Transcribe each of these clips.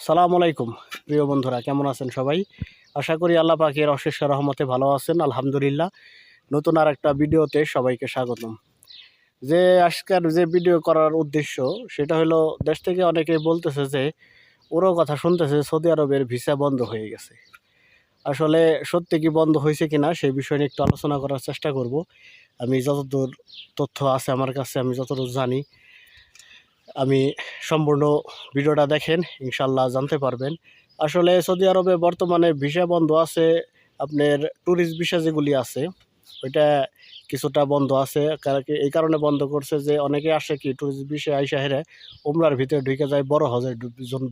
সালাম আলাইকুম, প্রিয় বন্ধুরা, কেমন আছেন সবাই? আশা করি আল্লাহ পাকের অশেষ রহমতে ভালো আছেন, আলহামদুলিল্লাহ। নতুন আর একটা ভিডিওতে সবাইকে স্বাগতম। যে আজকের যে ভিডিও করার উদ্দেশ্য, সেটা হলো, দেশ থেকে অনেকে বলতেছে যে, ওরও কথা শুনতেছে, সৌদি আরবের ভিসা বন্ধ হয়ে গেছে। আসলে সত্যি কি বন্ধ হয়েছে কিনা, সেই বিষয় নিয়ে একটু আলোচনা করার চেষ্টা করব। আমি যতদূর তথ্য আছে আমার কাছে, আমি যতদূর জানি আমি সম্পূর্ণ ভিডিওটা দেখেন ইনশাল্লাহ জানতে পারবেন। আসলে সৌদি আরবে বর্তমানে ভিসা বন্ধ আছে, আপনার ট্যুরিস্ট ভিসা যেগুলি আছে, ওইটা কিছুটা বন্ধ আছে। এই কারণে বন্ধ করছে যে অনেকে আসে কি ট্যুরিস্ট ভিসা আইসা হেরে উমরার ভিতরে ঢুকে যায়, বড় হজের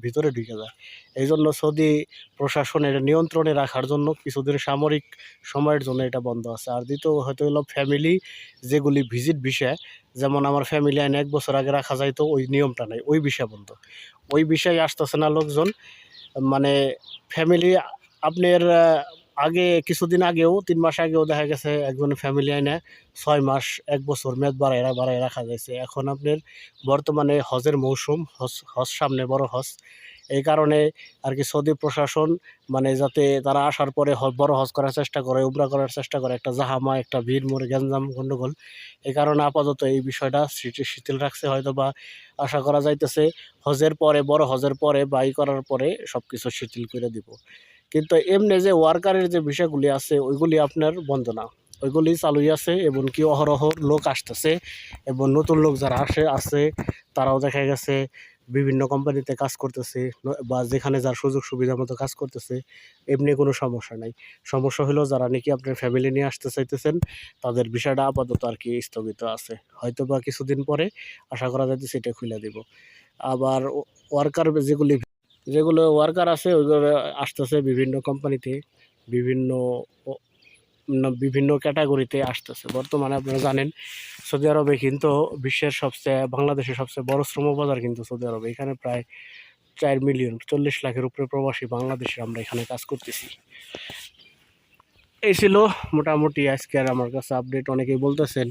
ভিতরে ঢুকে যায়। এই জন্য সৌদি প্রশাসনের নিয়ন্ত্রণে রাখার জন্য কিছুদিন সামরিক সময়ের জন্য এটা বন্ধ আছে। আর দ্বিতীয় হয়তো হলো ফ্যামিলি যেগুলি ভিজিট ভিসা যেমন আমার ফ্যামিলি আইন এক বছর আগে রাখা যায় তো ওই নিয়মটা নাই, ওই বিষয় বন্ধ। ওই বিষয়ে আসতেছে না লোকজন মানে ফ্যামিলি আপনার আগে, কিছুদিন আগেও, তিন মাস আগেও দেখা গেছে একজন ফ্যামিলি আইনে ছয় মাস, এক বছর মেয়াদ বাড়াই বাড়াই রাখা যাইছে এখন আপনার বর্তমানে হজের মৌসুম, হজ হজ সামনে বড় হজ। এই কারণে আর কি সৌদি প্রশাসন মানে যাতে তারা আসার পরে বড় হজ করার চেষ্টা করে উবরা করার চেষ্টা করে, একটা জাহামা, একটা ভিড় মোড় গ্যাঞ্জাম গণ্ডগোল এই কারণে আপাতত এই বিষয়টা শিথিল রাখছে হয়তো বা আশা করা যাইতেছে হজের পরে, বড় হজের পরে বাই করার পরে সব কিছু শিথিল করে দিব। কিন্তু এমনি যে ওয়ার্কারের যে বিষয়গুলি আছে, ওইগুলি আপনার বন্ধ না। ওইগুলি চালুই আছে এবং কি অহরহ লোক আসতেছে এবং নতুন লোক যারা আসে, আছে, তারাও দেখা গেছে বিভিন্ন কোম্পানিতে কাজ করতেছে বা যেখানে যার সুযোগ সুবিধা মতো কাজ করতেছে, এমনি কোনো সমস্যা নাই। সমস্যা হলো যারা নাকি আপনার ফ্যামিলি নিয়ে আসতে চাইতেছেন, তাদের বিষয়টা আপাতত আর কি স্থগিত আছে। হয়তো বা কিছুদিন পরে আশা করা যাইতেছে এটা খুলে দিব। আবার ওয়ার্কার যেগুলি যেগুলো ওয়ার্কার আছে, ওইগুলো আসতেছে বিভিন্ন কোম্পানিতে বিভিন্ন বিভিন্ন ক্যাটাগরিতে আসতেছে। বর্তমানে আপনারা জানেন, সৌদি আরবে কিন্তু বিশ্বের সবচেয়ে, বাংলাদেশের সবচেয়ে বড় শ্রম বাজার কিন্তু সৌদি আরবে। এখানে প্রায় চার মিলিয়ন চল্লিশ লাখের উপরে প্রবাসী বাংলাদেশে আমরা এখানে কাজ করতেছি। এই ছিল মোটামুটি আজকে আর আমার কাছে আপডেট অনেকেই বলতেছেন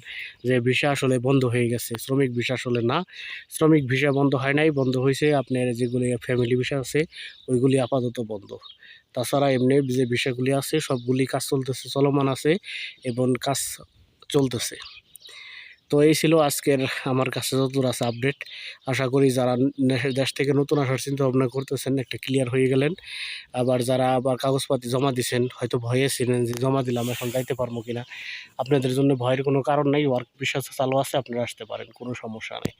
যে ভিসা আসলে বন্ধ হয়ে গেছে। শ্রমিক ভিসা আসলে না। শ্রমিক ভিসা বন্ধ হয় নাই, বন্ধ হয়েছে আপনার যেগুলি ফ্যামিলি ভিসা আছে, ওইগুলি আপাতত বন্ধ। তাছাড়া এমনি যে ভিসাগুলি আছে, সবগুলি কাজ চলতেছে, চলমান আছে এবং কাজ চলতেছে। তো এই ছিল আজকের আমার কাছে যতদূর আছে আপডেট আশা করি যারা দেশ থেকে নতুন আসার চিন্তা ভাবনা করতেছেন, একটা ক্লিয়ার হয়ে গেলেন। আবার যারা আবার কাগজপাতি জমা দিছেন, হয়তো ভয়ে ছিলেন যে জমা দিলাম, এখন যাইতে পারব কিনা। আপনাদের জন্য ভয়ের কোনো কারণ নেই ওয়ার্ক বিশ্বাস চালু আছে, আপনারা আসতে পারেন, কোনো সমস্যা নেই।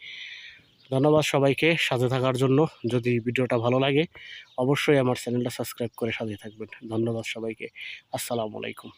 ধন্যবাদ সবাইকে সাথে থাকার জন্য। যদি ভিডিওটা ভালো লাগে, অবশ্যই আমার চ্যানেলটা সাবস্ক্রাইব করে সাথে থাকবেন। ধন্যবাদ সবাইকে। আসসালামু আলাইকুম।